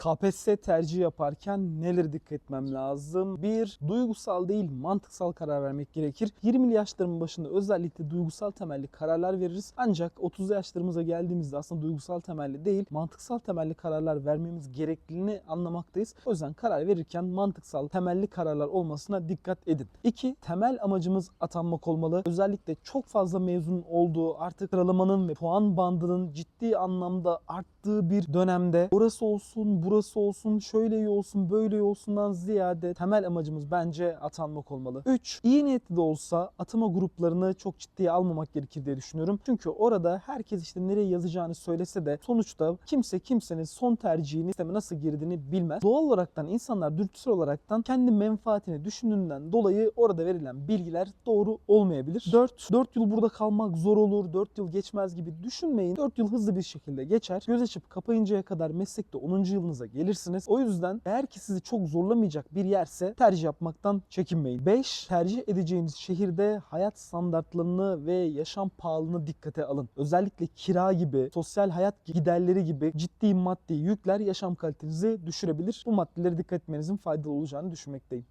KPSS tercih yaparken neler dikkat etmem lazım? Bir, duygusal değil mantıksal karar vermek gerekir. 20'li yaşlarımın başında özellikle duygusal temelli kararlar veririz. Ancak 30'lu yaşlarımıza geldiğimizde aslında duygusal temelli değil mantıksal temelli kararlar vermemiz gerektiğini anlamaktayız. O yüzden karar verirken mantıksal temelli kararlar olmasına dikkat edin. İki, temel amacımız atanmak olmalı. Özellikle çok fazla mezun olduğu artık sıralamanın ve puan bandının ciddi anlamda arttığı bir dönemde orası olsun, burası olsun, şöyle iyi olsun, böyle iyi olsundan ziyade temel amacımız bence atanmak olmalı. 3. iyi niyetli de olsa atama gruplarını çok ciddiye almamak gerekir diye düşünüyorum. Çünkü orada herkes işte nereye yazacağını söylese de sonuçta kimse kimsenin son tercihini sisteme nasıl girdiğini bilmez. Doğal olaraktan insanlar dürtüsel olaraktan kendi menfaatini düşündüğünden dolayı orada verilen bilgiler doğru olmayabilir. 4. 4 yıl burada kalmak zor olur, 4 yıl geçmez gibi düşünmeyin. 4 yıl hızlı bir şekilde geçer. Göz açıp kapayıncaya kadar meslekte 10. yılınıza gelirsiniz. O yüzden eğer ki sizi çok zorlamayacak bir yerse tercih yapmaktan çekinmeyin. 5. Tercih edeceğiniz şehirde hayat standartlarını ve yaşam pahalılığını dikkate alın. Özellikle kira gibi, sosyal hayat giderleri gibi ciddi maddi yükler yaşam kalitenizi düşürebilir. Bu maddelere dikkat etmenizin faydalı olacağını düşünmekteyim.